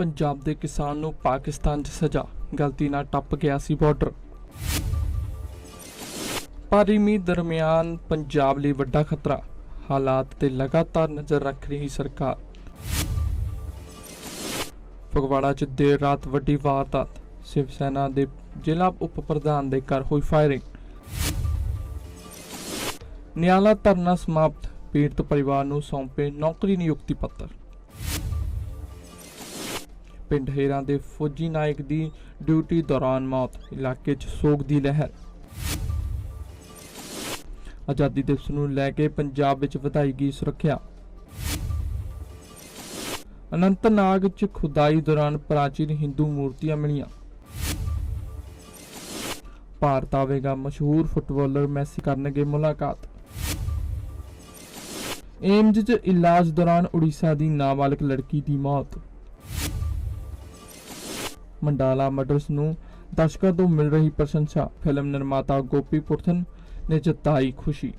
ਪੰਜਾਬ ਦੇ ਕਿਸਾਨ ਨੂੰ ਪਾਕਿਸਤਾਨ 'ਚ ਸਜ਼ਾ। ਗਲਤੀ ਨਾਲ ਟੱਪ ਗਿਆ ਸੀ ਬਾਰਡਰ ਭਾਰੀ ਮੀਂਹ ਦਰਮਿਆਨ ਪੰਜਾਬ ਲਈ ਵੱਡਾ ਖਤਰਾ। ਹਾਲਾਤ ਤੇ ਲਗਾਤਾਰ ਨਜ਼ਰ ਰੱਖ ਰਹੀ ਸਰਕਾਰ। ਫਗਵਾੜਾ 'ਚ ਦੇਰ ਰਾਤ ਵੱਡੀ ਵਾਰਦਾਤ। ਸ਼ਿਵ ਸੈਨਾ ਦੇ ਜ਼ਿਲ੍ਹਾ ਉਪ ਪ੍ਰਧਾਨ ਦੇ ਘਰ ਹੋਈ ਫਾਇਰਿੰਗ ਨਿਆਲਾ ਧਰਨਾ ਸਮਾਪਤ। ਪੀੜਤ ਪਰਿਵਾਰ ਨੂੰ ਸੌਂਪੇ ਨੌਕਰੀ ਨਿਯੁਕਤੀ ਪੱਤਰ। ਪਿੰਡ ਹੇਰਾਂ ਦੇ ਫੌਜੀ ਨਾਇਕ ਦੀ ਡਿਊਟੀ ਦੌਰਾਨ ਮੌਤ, ਇਲਾਕੇ 'ਚ ਸੋਗ ਦੀ ਲਹਿਰ। ਆਜ਼ਾਦੀ ਦਿਵਸ ਨੂੰ ਲੈ ਕੇ ਪੰਜਾਬ ਵਿੱਚ ਵਧਾਈ ਗਈ ਸੁਰੱਖਿਆ। ਅਨੰਤਨਾਗ 'ਚ ਖੁਦਾਈ ਦੌਰਾਨ ਪ੍ਰਾਚੀਨ ਹਿੰਦੂ ਮੂਰਤੀਆਂ ਮਿਲੀਆਂ। ਭਾਰਤ ਆਵੇਗਾ ਮਸ਼ਹੂਰ ਫੁੱਟਬਾਲਰ ਮੈਸੀ ਕਰਨਗੇ ਮੁਲਾਕਾਤ। ਏਮਜ਼ 'ਚ ਇਲਾਜ ਦੌਰਾਨ ਉੜੀਸਾ ਦੀ ਨਾਬਾਲਗ ਲੜਕੀ ਦੀ ਮੌਤ। ਮੰਡਾਲਾ ਮਰਡਰਸ ਨੂੰ ਦਰਸ਼ਕਾਂ ਤੋਂ ਮਿਲ ਰਹੀ ਪ੍ਰਸ਼ੰਸਾ। ਫਿਲਮ ਨਿਰਮਾਤਾ ਗੋਪੀ ਪੁਰਥਨ ਨੇ ਜਤਾਈ ਖੁਸ਼ੀ।